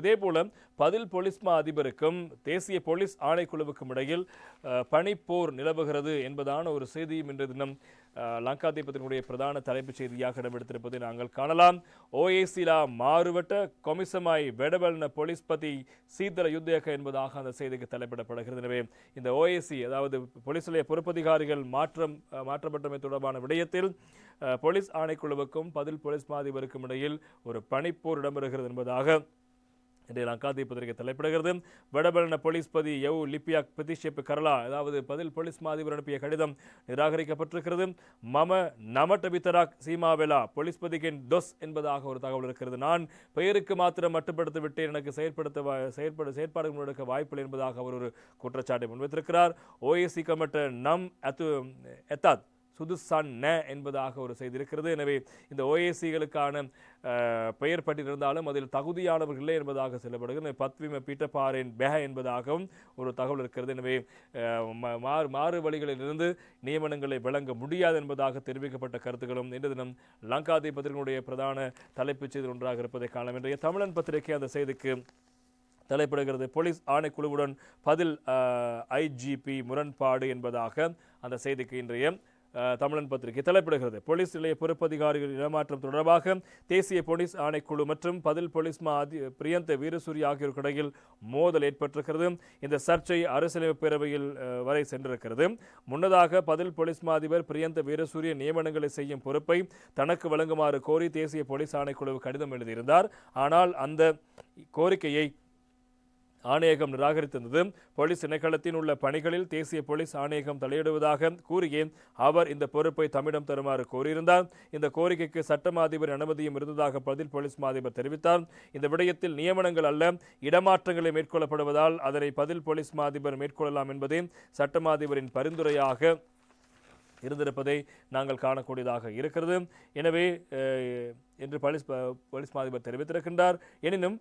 இதேபோல பதில் போலீஸ் மா அதிபருக்கும் தேசிய போலீஸ் ஆணைக்குழுவுக்கும் இடையில் பனிப்போர் நிலவுகிறது என்பதான ஒரு செய்தியும் இன்று தினம் லங்கா தீபத்தினுடைய பிரதான தலைப்புச் செய்தியாக இடம்பெடுத்திருப்பதை நாங்கள் காணலாம். ஓஏசிலா மாறுபட்ட கொமிசமாய் வெடவல்ன போலீஸ்பதி சீதல யுத்தயக்க என்பதாக அந்த செய்திக்கு தலைப்பிடப்படுகிறது. எனவே இந்த ஓஏசி அதாவது போலீஸ் நிலைய பொறுப்பதிகாரிகள் மாற்றம் மாற்றப்பட்டமை தொடர்பான விடயத்தில் போலீஸ் ஆணைக்குழுவுக்கும் பதில் போலீஸ் மா அதிபருக்கும் இடையில் ஒரு பனிப்போர் இடம்பெறுகிறது என்பதாக இன்றைய லங்காதி பத்திரிகை தலைப்பிடுகிறது. வடபலன போலீஸ் பதி யவ் லிப்பியாக் பிரதிஷேப் கரலா அதாவது பதில் போலீஸ் மாதிபர் அனுப்பிய கடிதம் நிராகரிக்கப்பட்டிருக்கிறது. மம நமட்ட பித்தராக் சீமாவெலா போலீஸ் பதிகின் டொஸ் என்பதாக ஒரு தகவல் இருக்கிறது. நான் பெயருக்கு மாத்திரம் மட்டுப்படுத்தி விட்டேன் எனக்கு செயற்படுத்த வா- செயற்பட செயற்பாடுகள் முன்னெடுக்க வாய்ப்பில்லை என்பதாக அவர் ஒரு குற்றச்சாட்டை முன்வைத்திருக்கிறார். ஓஏசி கமிட்ட நம் அத்து எத்தாத் சுதுசன்ன என்பதாக ஒரு செய்தி இருக்கிறது. எனவே இந்த ஓஏசிகளுக்கான பெயர் பட்டிருந்தாலும் அதில் தகுதியானவர்கள் இல்லை என்பதாக சொல்லப்படுகிறது. பத்விம பீட்டபாரின் பெஹ என்பதாகவும் ஒரு தகவல் இருக்கிறது. எனவே மாறு மாறு வழிகளிலிருந்து நியமனங்களை வழங்க முடியாது என்பதாக தெரிவிக்கப்பட்ட கருத்துக்களும் இன்று தினம் லங்காதி பத்திரிகையுடைய பிரதான தலைப்புச் செய்தி ஒன்றாக இருப்பதை காணலாம். இன்றைய தமிழன் பத்திரிகை அந்த செய்திக்கு தலைப்படுகிறது. போலீஸ் ஆணைக்குழுவுடன் பதில் ஐஜிபி முரண்பாடு என்பதாக அந்த செய்திக்கு இன்றைய தமிழன் பத்திரிகை தலைப்பிடுகிறது. போலீஸ் நிலைய பொறுப்பதிகாரிகள் இடமாற்றம் தொடர்பாக தேசிய போலீஸ் ஆணைக்குழு மற்றும் பதில் போலீஸ் மா அதி பிரியந்த வீரசூரி ஆகியோருக்கு இடையில் மோதல் ஏற்பட்டிருக்கிறது. இந்த சர்ச்சை அரசியலமைப்பு பேரவையில் வரை சென்றிருக்கிறது. முன்னதாக பதில் போலீஸ் மா அதிபர் பிரியந்த வீரசூரிய நியமனங்களை செய்யும் பொறுப்பை தனக்கு வழங்குமாறு கோரி தேசிய போலீஸ் ஆணைக்குழு கடிதம் எழுதியிருந்தார். ஆனால் அந்த கோரிக்கையை ஆணையகம் நிராகரித்திருந்தது. போலீஸ் திணைக்களத்தின் உள்ள பணிகளில் தேசிய போலீஸ் ஆணையகம் தலையிடுவதாக கூறியே அவர் இந்த பொறுப்பை தம்மிடம் தருமாறு கோரியிருந்தார். இந்த கோரிக்கைக்கு சட்ட அதிபர் அனுமதியும் இருந்ததாக பதில் போலீஸ் மாதிபர் தெரிவித்தார். இந்த விடயத்தில் நியமனங்கள் அல்ல இடமாற்றங்களை மேற்கொள்ளப்படுவதால் அதனை பதில் போலீஸ் மாதிபர் மேற்கொள்ளலாம் என்பதே சட்டமா அதிபரின் பரிந்துரையாக இருந்திருப்பதை நாங்கள் காணக்கூடியதாக இருக்கிறது. எனவே என்று போலீஸ் போலீஸ் மாதிபர் தெரிவித்திருக்கின்றார். எனினும்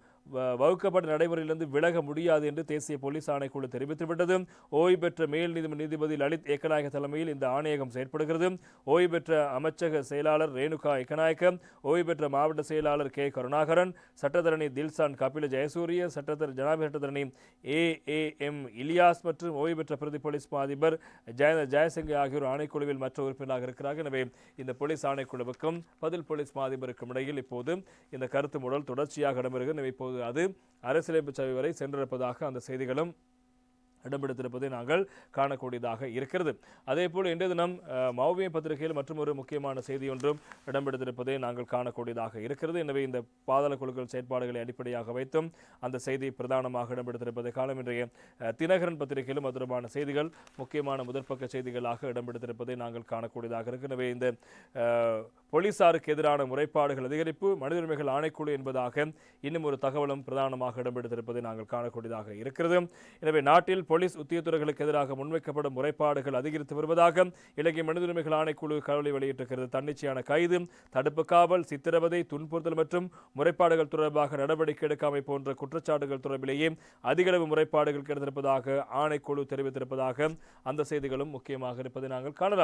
வகுக்கப்பட்ட நடைமுறையிலிருந்து விலக முடியாது என்று தேசிய போலீஸ் ஆணைக்குழு தெரிவித்துவிட்டது. ஓய்வு பெற்ற மேல் நீதிமன்ற நீதிபதி லலித் ஏக்கநாயக தலைமையில் இந்த ஆணையகம் செயற்படுகிறது. ஓய்வு பெற்ற அமைச்சக செயலாளர் ரேணுகா ஏக்கநாயக்க ஓய்வு பெற்ற மாவட்ட செயலாளர் கே. கருணாகரன் சட்டத்தரணி தில்சான் கபில ஜெயசூரிய சட்டத்தர ஜனாபதி சட்டத்தரணி ஏ. ஏ. எம். இலியாஸ் மற்றும் ஓய்வு பெற்ற பிரதி போலீஸ் மாதிபர் ஜெயந்த ஜெய ஜெயசிங்க ஆகியோர் ஆணைக்குழுவில் மற்ற உறுப்பினராக இருக்கிறார்கள். எனவே இந்த போலீஸ் ஆணைக்குழுவுக்கும் பதில் போலீஸ் மாதிபருக்கும் அதிபருக்கும் இடையில் இப்போது இந்த கருத்து மூடல் தொடர்ச்சியாக இடம்பெறுகிறது. இப்போது அது அரசியலமைப்பு சபை வரை சென்றிருப்பதாக அந்த செய்திகளும் இடம்பெடுத்திருப்பதை நாங்கள் காணக்கூடியதாக இருக்கிறது. அதே போல் இன்றைய தினம் மௌவிய பத்திரிகையில் மற்றும் ஒரு முக்கியமான செய்தி ஒன்றும் இடம்பெடுத்திருப்பதை நாங்கள் காணக்கூடியதாக இருக்கிறது. எனவே இந்த பாதாள குழுக்கள் செயற்பாடுகளை அடிப்படையாக வைத்தும் அந்த செய்தி பிரதானமாக இடம்பெடுத்திருப்பதை காலம் இன்றைய தினகரன் பத்திரிகையிலும் அது செய்திகள் முக்கியமான முதற்பக்க செய்திகளாக இடம்பெடுத்திருப்பதை நாங்கள் காணக்கூடியதாக இருக்கு. எனவே இந்த போலீசாருக்கு எதிரான முறைப்பாடுகள் அதிகரிப்பு மனித உரிமைகள் ஆணைக்குழு என்பதாக இன்னும் ஒரு தகவலும் பிரதானமாக இடம்பெடுத்திருப்பதை நாங்கள் காணக்கூடியதாக இருக்கிறது. எனவே நாட்டில் போலீஸ் உத்தியத்துறைகளுக்கு எதிராக முன்வைக்கப்படும் முறைப்பாடுகள் அதிகரித்து வருவதாக இலங்கை மனித உரிமைகள் ஆணைக்குழு கவலை வெளியிட்டிருக்கிறது. தன்னிச்சையான கைது தடுப்பு காவல் சித்திரவதை துன்புறுத்தல் மற்றும் முறைப்பாடுகள் தொடர்பாக நடவடிக்கை எடுக்காமை போன்ற குற்றச்சாட்டுகள் தொடர்பிலேயே அதிகளவு முறைப்பாடுகள் கிடைத்திருப்பதாக ஆணைக்குழு தெரிவித்திருப்பதாக அந்த செய்திகளும் முக்கியமாக இருப்பதை நாங்கள் காணலாம்.